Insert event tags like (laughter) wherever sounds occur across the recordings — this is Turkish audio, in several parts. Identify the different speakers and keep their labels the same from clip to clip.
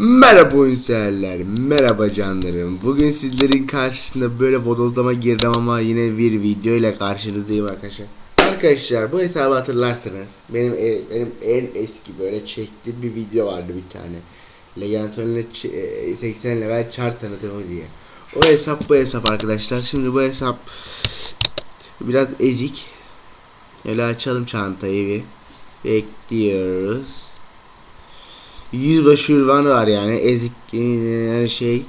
Speaker 1: Merhaba oyunseverler, merhaba canlarım. Bugün sizlerin karşısında böyle bodozlama girdim ama yine bir video ile karşınızdayım arkadaşlar. Arkadaşlar bu hesabı hatırlarsınız. Benim e- benim en eski böyle çektiğim bir video vardı bir tane. Legenton'la 80 level chart tanıtımı diye. O hesap bu hesap arkadaşlar. Şimdi bu hesap biraz ezik. Öyle açalım çantayı bir. Bekliyoruz. Yüzbaşı ünvanı var yani. Ezik yani şey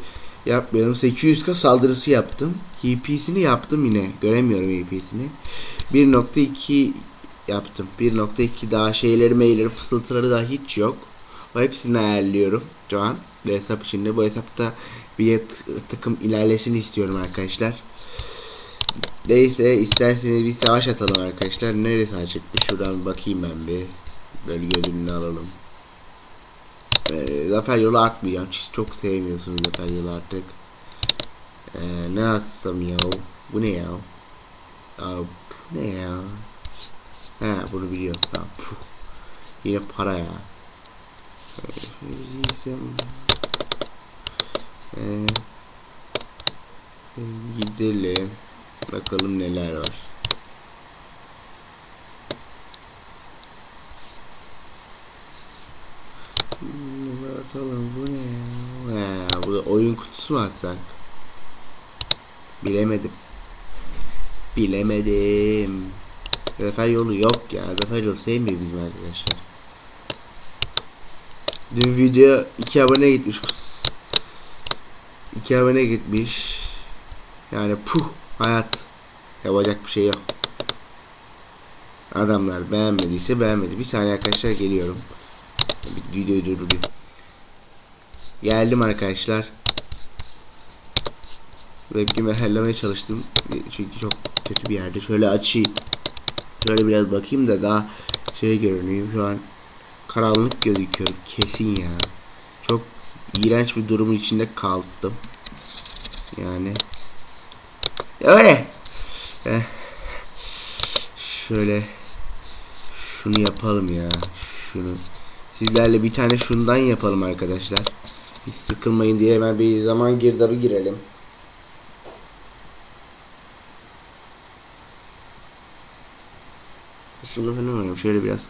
Speaker 1: yapmayalım. 800k saldırısı yaptım. HP'sini yaptım yine. Göremiyorum HP'sini 1.2 yaptım. 1.2 daha şeyleri meyleri fısıltıları da hiç yok. O hepsini ayarlıyorum şu an bu hesap içinde. Bu hesapta bir takım ilerlesin istiyorum arkadaşlar. Neyse isterseniz bir savaş atalım arkadaşlar. Neresi açıkmış şuradan bakayım ben bir. Böyle gözümünü alalım e, zafer yolu atmayacağım. Siz çok sevmiyorsunuz zafer yolu artık. E, ne atsam ya? Bu ne ya? Aa, bu ne ya? He bunu biliyorum tamam. Puh. Yine para ya. Giysem. E, gidelim. Bakalım neler var. Hmm, Bakalım bu ne ya? He, bu da oyun kutusu mu atsak? Bilemedim. Bilemedim. Zafer yolu yok ya. Zafer yolu sevmiyor arkadaşlar. Dün video 2 abone gitmiş. 2 abone gitmiş. Yani puh hayat. Yapacak bir şey yok. Adamlar beğenmediyse beğenmedi. Bir saniye arkadaşlar geliyorum. Videoyu durdurayım. Geldim arkadaşlar. Webcam'i ayarlamaya çalıştım. Çünkü çok kötü bir yerde. Şöyle açayım. Şöyle biraz bakayım da daha şey görünüyor. Şu an karanlık gözüküyor. Kesin ya. Çok iğrenç bir durumun içinde kaldım. Yani. Öyle. Eh. Şöyle. Şunu yapalım ya. Şunu. Sizlerle bir tane şundan yapalım arkadaşlar. Hiç sıkılmayın diye hemen bir zaman girdabı girelim. Şunu falan oynayalım şöyle biraz.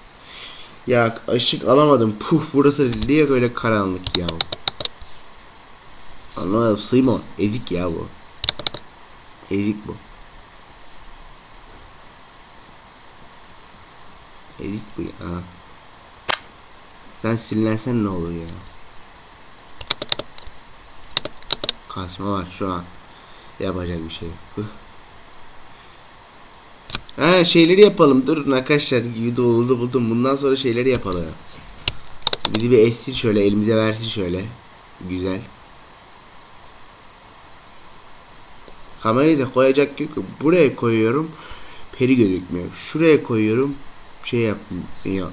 Speaker 1: Ya ışık alamadım. Puh burası niye böyle karanlık ya. Anlamadım Simon. Ezik ya bu. Ezik bu. Ezik bu ya. Sen sinirlensen ne olur ya? Kasma var şu an. Yapacak bir şey. Ha şeyleri yapalım. Durun arkadaşlar. Video oldu buldum. Bundan sonra şeyleri yapalım. Bizi bir essin şöyle elimize versin şöyle. Güzel. Kamerayı da koyacak yok. Buraya koyuyorum. Peri gözükmüyor. Şuraya koyuyorum. Şey yapmıyor.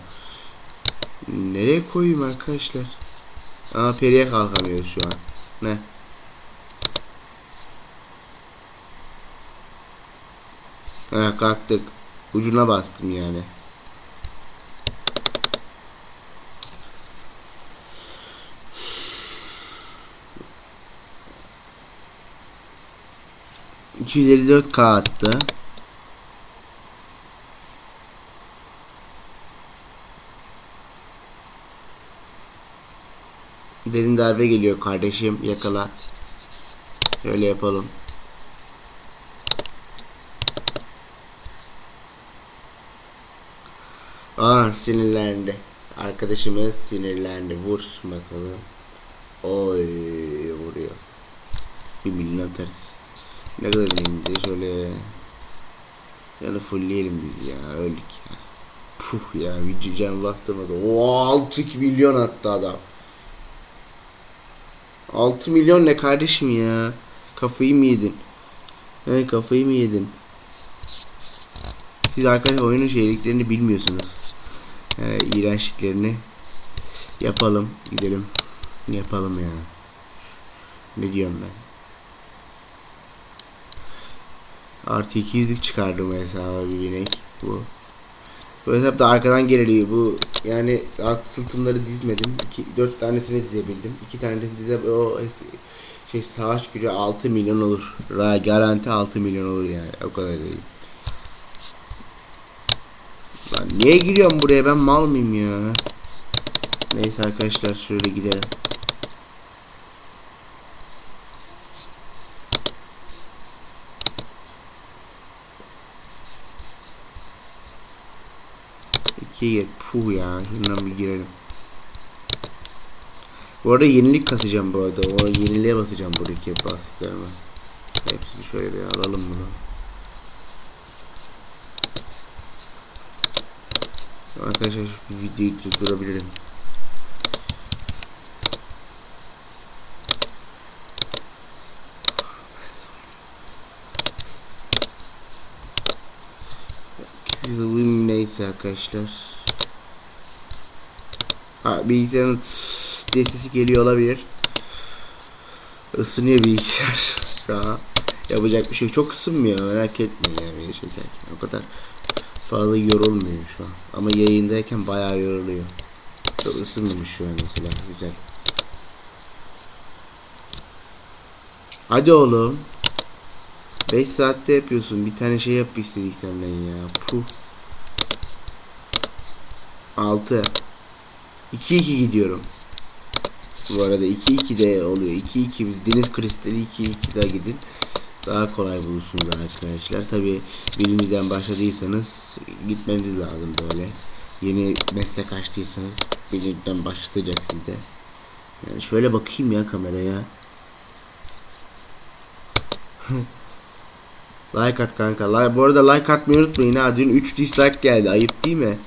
Speaker 1: Nereye koyayım arkadaşlar? Aa periye kalkamıyoruz şu an. Ne? Ha kalktık. Ucuna bastım yani. ...254k attı. Derin darbe geliyor kardeşim yakala. Şöyle yapalım. Aa sinirlendi. Arkadaşımız sinirlendi. Vursun bakalım. Oy vuruyor. Bir milyon atarız. Ne kadar indi şöyle. Yani fullleyelim biz ya öldük ya. Puh ya bir can bastırmadı. Oo 6 milyon attı adam. 6 milyon ne kardeşim ya? Kafayı mı yedin? He kafayı mı yedin? Siz arkadaşlar oyunun şeyliklerini bilmiyorsunuz. Ee, iğrençliklerini yapalım gidelim. Yapalım ya. Ne diyorum ben? Artı 200'lük çıkardım hesaba bir binek bu. Bu hesapta arkadan geriliyor. Bu yani alt dizmedim. 2 4 tanesini dizebildim. 2 tanesini dize o şey savaş gücü 6 milyon olur. Ra garanti 6 milyon olur yani. O kadar değil. Lan niye giriyorum buraya? Ben mal mıyım ya? Neyse arkadaşlar şöyle gidelim. İkiye puh ya. Şundan bir girelim. Bu arada yenilik kasacağım bu arada. O yeniliğe basacağım buradaki bastıklarımı. Hepsini şöyle bir alalım bunu. Arkadaşlar şu videoyu durdurabilirim. Bizim neyse arkadaşlar. Ha, bilgisayarın diye sesi geliyor olabilir. Isınıyor bilgisayar (laughs) an. Yapacak bir şey çok ısınmıyor merak etmeyin yani video çekerken. O kadar fazla yorulmuyor şu an. Ama yayındayken bayağı yoruluyor. Çok ısınmamış şu an mesela güzel. Hadi oğlum. 5 saatte yapıyorsun. Bir tane şey yap istedik senden ya. Puh. 6 2-2 gidiyorum. Bu arada 2-2 de oluyor. 2-2 biz deniz kristali 2-2 daha gidin. Daha kolay bulursunuz arkadaşlar. Tabi birimizden başladıysanız gitmeniz lazım böyle. Yeni meslek açtıysanız birimden başlatacak size. Yani şöyle bakayım ya kameraya. (laughs) like at kanka. Like, bu arada like atmayı unutmayın ha. Dün 3 dislike geldi. Ayıp değil mi?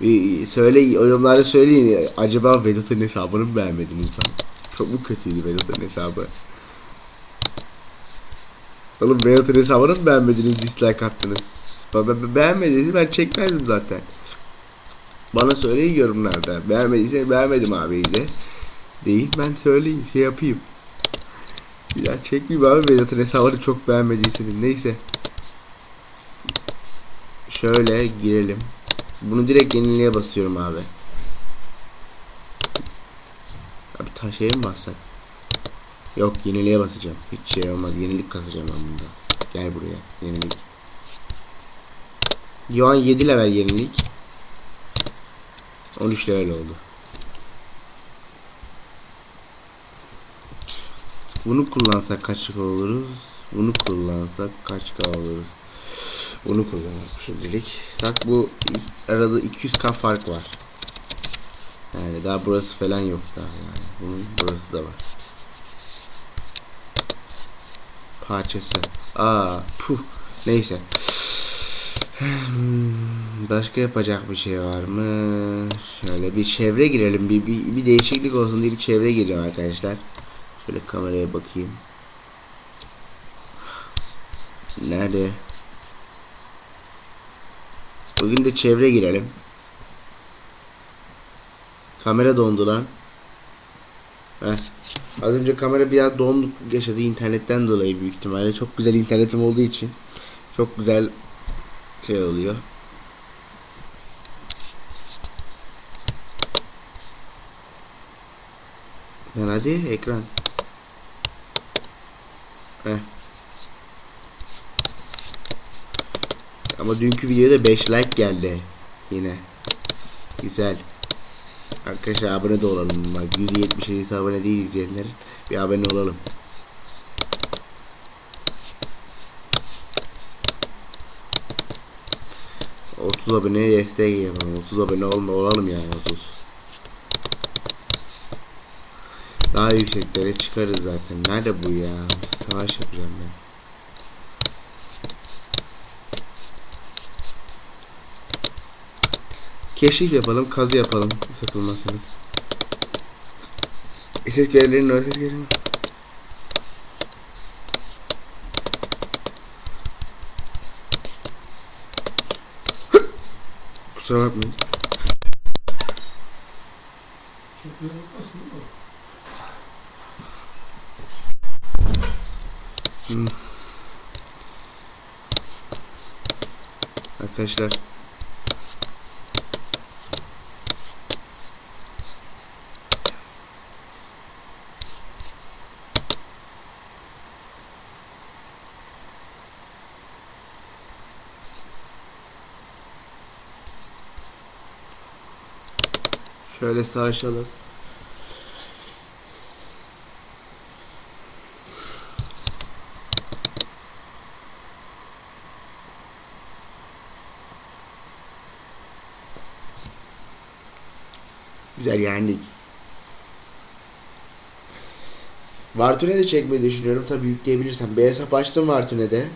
Speaker 1: Bir söyle yorumlarda söyleyin. Acaba Vedat'ın hesabını mı beğenmediniz lan? Çok mu kötüydü Vedat'ın hesabı? Oğlum Vedat'ın hesabını mı beğenmediniz dislike attınız? Ben, ben, beğenmediyseniz ben çekmezdim zaten. Bana söyleyin yorumlarda. Beğenmediyse beğenmedim abi de. Değil ben söyleyeyim şey yapayım. Ya çekmeyeyim abi Vedat'ın hesabını çok beğenmediyseniz. Neyse. Şöyle girelim. Bunu direkt yeniliğe basıyorum abi. Abi ta şeye mi bassak? Yok yeniliğe basacağım. Hiç şey olmaz. Yenilik kasacağım ben bunda. Gel buraya. Yenilik. Yuan 7 level yenilik. 13 level oldu. Bunu kullansak kaç oluruz? Bunu kullansak kaç oluruz? Bunu kullanalım şimdilik. Tak bu arada 200k fark var. Yani daha burası falan yok daha yani. Bunun burası da var. Parçası. Aa, puh. Neyse. Hmm, Başka yapacak bir şey var mı? Şöyle bir çevre girelim. Bir, bir, bir değişiklik olsun diye bir çevre gireceğim arkadaşlar. Şöyle kameraya bakayım. Nerede? Bugün de çevre girelim. Kamera dondu lan. Heh. Az önce kamera biraz donluk yaşadı internetten dolayı büyük ihtimalle. Çok güzel internetim olduğu için. Çok güzel şey oluyor. Lan hadi ekran. Heh. Ama dünkü videoda 5 like geldi. Yine. Güzel. Arkadaşlar abone de olalım. Bak 177 abone değil izleyenler. Bir abone olalım. Otuz aboneye destek yapalım. 30 abone olma olalım yani 30. Daha yükseklere çıkarız zaten. Nerede bu ya? Savaş yapacağım ben. Keşif yapalım, kazı yapalım. Sakılmazsanız. Ses gerilerin o ses gerilerin. Kusura bakmayın. Hmm. Arkadaşlar Şöyle savaşalım. Güzel yendik. Vartune de çekmeyi düşünüyorum. Tabii yükleyebilirsem. Bir hesap açtım Vartune'de.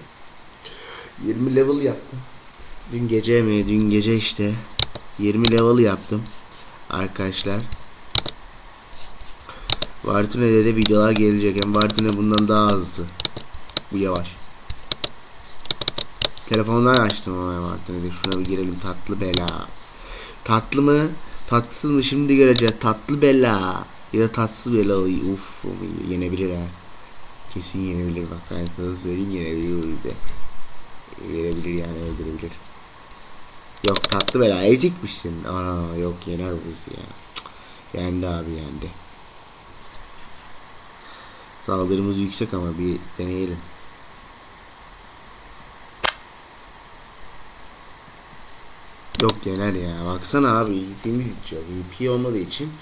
Speaker 1: 20 level yaptım. Dün gece mi? Dün gece işte. 20 level yaptım. Arkadaşlar. Vartune'de de videolar gelecek. Hem Vartune bundan daha hızlı. Bu yavaş. Telefondan açtım ama Vartune'de. Şuna bir girelim. Tatlı bela. Tatlı mı? Tatsız mı? Şimdi göreceğiz. Tatlı bela. Ya da tatsız bela. Uf. Yenebilir ha. Kesin yenebilir. Bak ben sana söyleyeyim yenebilir. Verebilir yani öldürebilir. Yok tatlı bela ezikmişsin. Ana yok yener bu bizi ya. Yendi abi yendi. Saldırımız yüksek ama bir deneyelim. Yok yener ya. Baksana abi hipimiz hiç yok. Hipi olmadığı için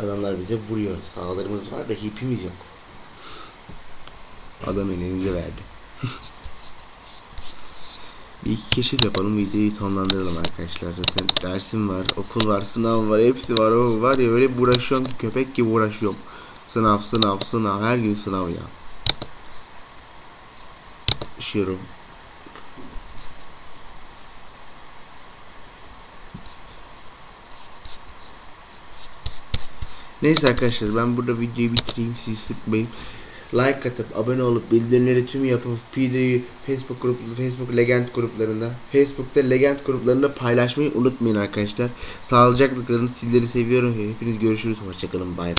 Speaker 1: adamlar bize vuruyor. Saldırımız var da hipimiz yok. Adam elimize verdi. (laughs) İki keşif yapalım videoyu sonlandıralım arkadaşlar. Zaten dersim var okul var sınav var hepsi var. O var ya öyle uğraşıyorum köpek gibi uğraşıyorum. Sınav sınav sınav her gün sınav ya. Üşüyorum. Neyse arkadaşlar ben burada videoyu bitireyim. Sizi sıkmayın like atıp abone olup bildirimleri tüm yapıp videoyu Facebook grup Facebook Legend gruplarında Facebook'ta Legend gruplarında paylaşmayı unutmayın arkadaşlar. Sağlıcakla kalın. Sizleri seviyorum. Hepiniz görüşürüz. Hoşçakalın. Bay.